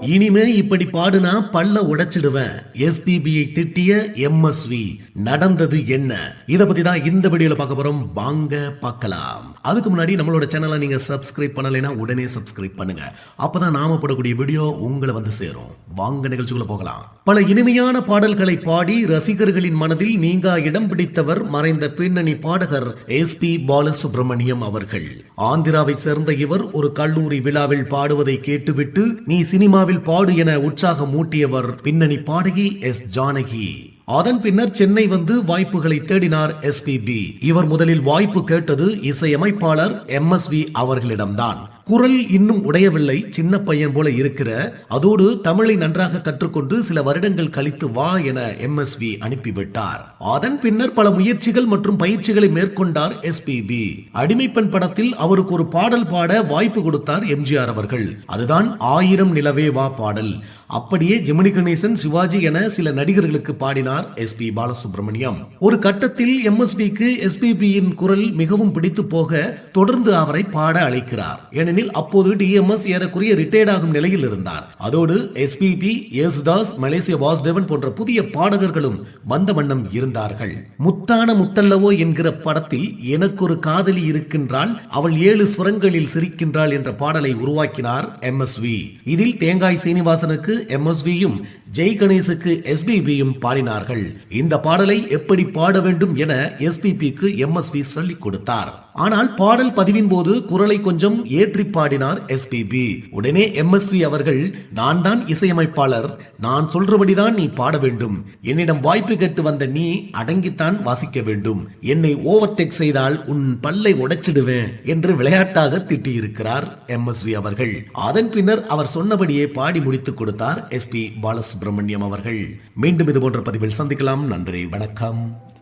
இனிமே இப்படி பாடுனா பல்ல உடைச்சிடுவேன். எஸ்பிபியை திட்டிய எம்எஸ்வி நடந்தது என்ன? இத பத்தி தான் இந்த வீடியோல பார்க்க போறோம். வாங்க பார்க்கலாம். அதுக்கு முன்னாடி நம்மளோட சேனலை நீங்க சப்ஸ்கிரைப் பண்ணலைன்னா உடனே சப்ஸ்கிரைப் பண்ணுங்க. அப்பதான் நாம போடக்கூடிய வீடியோ உங்களை வந்து சேரும். வாங்க நிகழ்ச்சிக்குள்ள போகலாம். பல இனிமையான பாடல்களை பாடி ரசிகர்களின் மனதில் நீங்கா இடம் பிடித்தவர் மறைந்த பின்னணி பாடகர் எஸ் பி பாலசுப்ரமணியம் அவர்கள். ஆந்திராவை சேர்ந்த இவர் ஒரு கல்லூரி விழாவில் பாடுவதை கேட்டுவிட்டு நீ சினிமாவில் பாடு என உற்சாகம் மூட்டியவர் பின்னணி பாடகி எஸ் ஜானகி. அதன் பின்னர் சென்னை வந்து வாய்ப்புகளை தேடினார் எஸ்பிபி இவர் முதலில் வாய்ப்பு கேட்டது இசையமைப்பாளர் எம்எஸ்வி அவர்களிடம்தான். குரல் இன்னும் உடையவில்லை. சின்ன பையன் போல இருக்கிற அதோடு தமிழை நன்றாக கற்றுக்கொண்டு சில வருடங்கள் கழித்து வா என எம் எஸ் வி அனுப்பிவிட்டார். அதன் பின்னர் பல முயற்சிகள் மற்றும் பயிற்சிகளை மேற்கொண்டார் எஸ்பிபி அடிமைப்பெண் படத்தில் அவருக்கு ஒரு பாடல் பாட வாய்ப்பு கொடுத்தார் எம்ஜிஆர் அவர்கள். அதுதான் ஆயிரம் நிலவே வா பாடல். அப்படியே ஜெமினி கணேசன் சிவாஜி என சில நடிகர்களுக்கு பாடினார் எஸ் பி பாலசுப்ரமணியம். ஒரு கட்டத்தில் எம் எம்எஸ்பிக்கு எஸ்பிபியின் குரல் மிகவும் பிடித்து போக தொடர்ந்து அவரை பாட அழைக்கிறார். ஏனெனில் அப்போது டிஎம்எஸ் ஏறக்குறைய ரிட்டையர்ட் ஆகும் நிலையில் இருந்தார். அதோடு எஸ்பிபி யேசுதாஸ் மலேசிய வாசுதேவன் போன்ற புதிய பாடகர்களும் வந்த வண்ணம் இருந்தார்கள். முத்தான முத்தல்லவோ என்கிற படத்தில் எனக்கு ஒரு காதலி இருக்கின்றாள் அவள் ஏழு ஸ்வரங்களில் சிரிக்கின்றாள் என்ற பாடலை உருவாக்கினார் எம் எஸ் வி. இதில் தேங்காய் சீனிவாசனுக்கு எம் எஸ் வியும் ஜெய் கணேசுக்கு எஸ்பிபியும் பாடினார்கள். இந்த பாடலை எப்படி பாட வேண்டும் என எஸ்பிபிக்கு எம் எஸ் வி சொல்லிக் கொடுத்தார். ஆனால் பாடல் பதிவின் போது குரலை கொஞ்சம் ஏற்றி பாடினார் எஸ்பிபி உடனே எம்எஸ்வி அவர்கள் நான் தான் இசையமைப்பாளர். நான் சொல்றபடிதான் நீ பாட வேண்டும். என்னிடம் வாய்ப்பு கேட்டு வந்த நீ அடங்கித்தான் வாசிக்க வேண்டும். என்னை ஓவர்டேக் செய்தால் உன் பல்லை உடைச்சிடுவேன் என்று விளையாட்டாக திட்டியிருக்கிறார் எம்எஸ்வி அவர்கள். அதன் பின்னர் அவர் சொன்னபடியே பாடி முடித்துக் கொடுத்தார் எஸ்பி பாலசுப்ரமணியம் அவர்கள். மீண்டும் இது போன்ற பதிவில் சந்திக்கலாம். நன்றி. வணக்கம்.